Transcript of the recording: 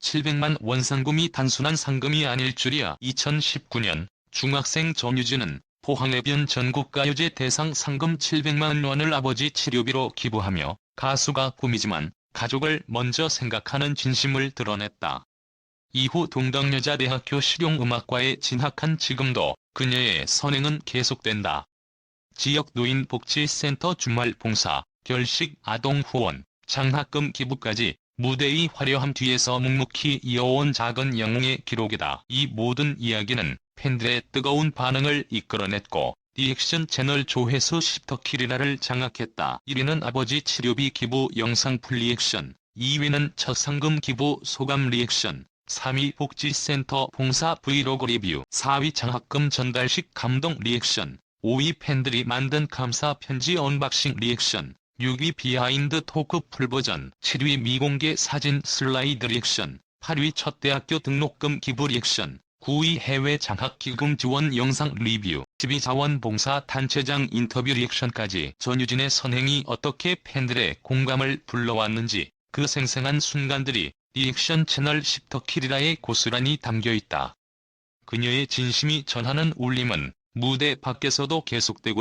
700만 원 상금이 단순한 상금이 아닐 줄이야. 2019년 중학생 전유진은 포항해변 전국가요제 대상 상금 700만 원을 아버지 치료비로 기부하며 가수가 꿈이지만 가족을 먼저 생각하는 진심을 드러냈다. 이후 동덕여자대학교 실용음악과에 진학한 지금도 그녀의 선행은 계속된다. 지역 노인복지센터 주말 봉사, 결식 아동 후원, 장학금 기부까지 무대의 화려함 뒤에서 묵묵히 이어온 작은 영웅의 기록이다. 이 모든 이야기는 팬들의 뜨거운 반응을 이끌어냈고 리액션 채널 조회수 10터키리라를 장악했다. 1위는 아버지 치료비 기부 영상 풀 리액션, 2위는 첫 상금 기부 소감 리액션, 3위 복지센터 봉사 브이로그 리뷰, 4위 장학금 전달식 감동 리액션, 5위 팬들이 만든 감사 편지 언박싱 리액션, 6위 비하인드 토크 풀버전, 7위 미공개 사진 슬라이드 리액션, 8위 첫 대학교 등록금 기부 리액션, 9위 해외 장학기금 지원 영상 리뷰, 10위 자원봉사 단체장 인터뷰 리액션까지 전유진의 선행이 어떻게 팬들의 공감을 불러왔는지 그 생생한 순간들이 리액션 채널 10터키리라에 고스란히 담겨있다. 그녀의 진심이 전하는 울림은 무대 밖에서도 계속되고